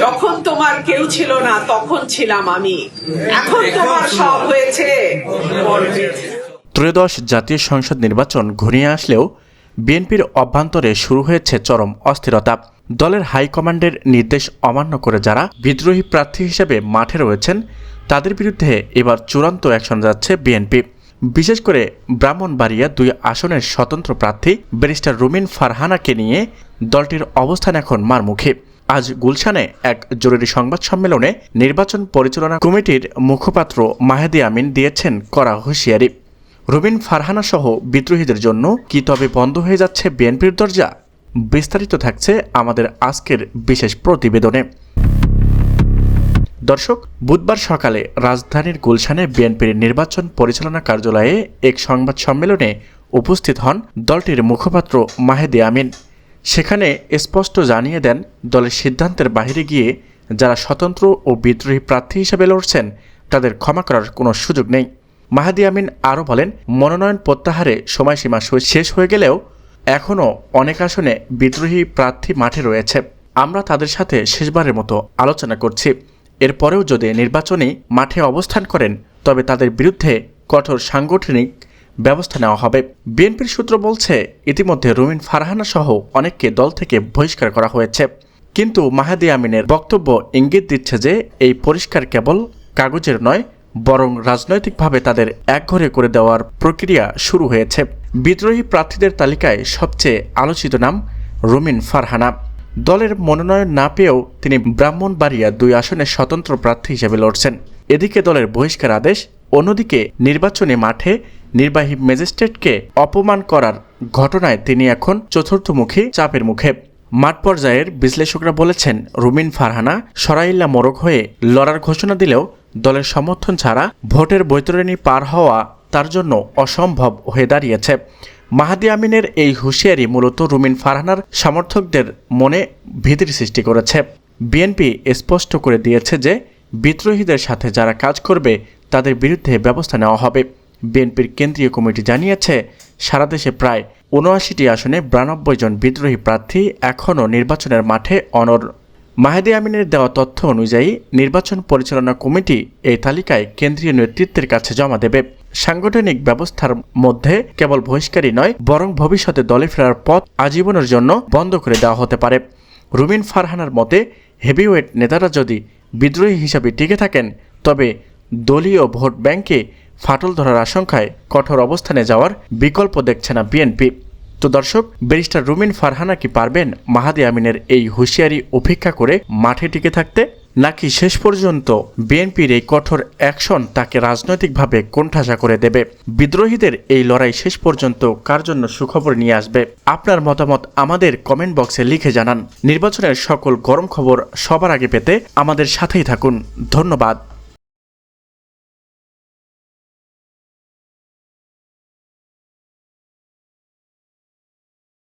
যখন তোমার কেউ ছিল না, তখন ছিলাম আমি। এখন তোমার সব হয়েছে। ত্রয়োদশ জাতীয় সংসদ নির্বাচন ঘনিয়ে আসলেও বিএনপির অভ্যন্তরে শুরু হয়েছে চরম অস্থিরতা। দলের হাইকমান্ডের নির্দেশ অমান্য করে যারা বিদ্রোহী প্রার্থী হিসেবে মাঠে রয়েছেন, তাদের বিরুদ্ধে এবার চূড়ান্ত অ্যাকশন যাচ্ছে বিএনপি। বিশেষ করে ব্রাহ্মণবাড়িয়া দুই আসনের স্বতন্ত্র প্রার্থী ব্যারিস্টার রুমিন ফারহানাকে নিয়ে দলটির অবস্থান এখন মারমুখী। আজ গুলশানে এক জরুরি সংবাদ সম্মেলনে নির্বাচন পরিচালনা কমিটির মুখপাত্র মাহেদি আমিন দিয়েছেন করা হুঁশিয়ারি। রুবিন ফারহানা সহ বিদ্রোহীদের জন্য কি তবে বন্ধ হয়ে যাচ্ছে বিএনপির দরজা? বিস্তারিত থাকছে আমাদের আজকের বিশেষ প্রতিবেদনে। দর্শক, বুধবার সকালে রাজধানীর গুলশানে বিএনপির নির্বাচন পরিচালনা কার্যালয়ে এক সংবাদ সম্মেলনে উপস্থিত হন দলটির মুখপাত্র মাহেদি আমিন। সেখানে স্পষ্ট জানিয়ে দেন, দলের সিদ্ধান্তের বাইরে গিয়ে যারা স্বতন্ত্র ও বিদ্রোহী প্রার্থী হিসেবে লড়ছেন, তাদের ক্ষমা করার কোনো সুযোগ নেই। মাহাদি আমিন আরও বলেন, মনোনয়ন প্রত্যাহারে সময়সীমা শেষ হয়ে গেলেও এখনও অনেক আসনে বিদ্রোহী প্রার্থী মাঠে রয়েছে। আমরা তাদের সাথে শেষবারের মতো আলোচনা করছি। এরপরেও যদি নির্বাচনী মাঠে অবস্থান করেন, তবে তাদের বিরুদ্ধে কঠোর সাংগঠনিক ব্যবস্থা নেওয়া হবে। বিএনপির সূত্র বলছে, ইতিমধ্যে রুমিন ফারহানা সহ অনেককে দল থেকে বহিষ্কার করা হয়েছে। কিন্তু মাহাদি আমিনের বক্তব্য ইঙ্গিত দিচ্ছে যে, এই পরিষ্কার কেবল কাগজের নয়, বরং রাজনৈতিকভাবে তাদের একঘরে করে দেওয়ার প্রক্রিয়া শুরু হয়েছে। বিদ্রোহী প্রার্থীদের তালিকায় সবচেয়ে আলোচিত নাম রুমিন ফারহানা। দলের মনোনয়ন না পেয়েও তিনি ব্রাহ্মণবাড়িয়া দুই আসনের স্বতন্ত্র প্রার্থী হিসেবে লড়ছেন। এদিকে দলের বহিষ্কার আদেশ, অন্যদিকে নির্বাচনী মাঠে নির্বাহী ম্যাজিস্ট্রেটকে অপমান করার ঘটনায় তিনি এখন চতুর্থমুখী চাপের মুখে। মাঠ পর্যায়ের বিশ্লেষকরা বলেছেন, রুমিন ফারহানা সরাইল্লা মোরগ হয়ে লড়ার ঘোষণা দিলেও দলের সমর্থন ছাড়া ভোটের বৈতরণী পার হওয়া তার জন্য অসম্ভব হয়ে দাঁড়িয়েছে। মাহাদি আমিনের এই হুঁশিয়ারি মূলত রুমিন ফারহানার সমর্থকদের মনে ভীতির সৃষ্টি করেছে। বিএনপি স্পষ্ট করে দিয়েছে যে, বিদ্রোহীদের সাথে যারা কাজ করবে, তাদের বিরুদ্ধে ব্যবস্থা নেওয়া হবে। বিএনপির কেন্দ্রীয় কমিটি জানিয়েছে, সারা দেশে প্রায় উনআশিটি আসনে বিরানব্বই জন বিদ্রোহী প্রার্থী এখনও নির্বাচনের মাঠে অনর মাহেদি আমিনের দেওয়া তথ্য অনুযায়ী, নির্বাচন পরিচালনা কমিটি এই তালিকায় কেন্দ্রীয় নেতৃত্বের কাছে জমা দেবে। সাংগঠনিক ব্যবস্থার মধ্যে কেবল বহিষ্কারই নয়, বরং ভবিষ্যতে দলে ফেরার পথ আজীবনের জন্য বন্ধ করে দেওয়া হতে পারে। রুমিন ফারহানার মতে, হেভিওয়েট নেতারা যদি বিদ্রোহী হিসাবে টিকে থাকেন, তবে দলীয় ভোট ব্যাংকে ফাটল ধরার আশঙ্কায় কঠোর অবস্থানে যাওয়ার বিকল্প দেখছে না বিএনপি। তো দর্শক, ব্যারিস্টার রুমিন ফারহানা কি পারবেন? মাহাদি আমিনের এই হুঁশিয়ারি উপেক্ষা করে মাঠে টিকে থাকতে? নাকি শেষ পর্যন্ত বিএনপির এই কঠোর অ্যাকশন তাকে রাজনৈতিকভাবে কোণঠাসা করে দেবে? বিদ্রোহীদের এই লড়াই শেষ পর্যন্ত কার জন্য সুখবর নিয়ে আসবে? আপনার মতামত আমাদের কমেন্ট বক্সে লিখে জানান। নির্বাচনের সকল গরম খবর সবার আগে পেতে আমাদের সাথেই থাকুন। ধন্যবাদ।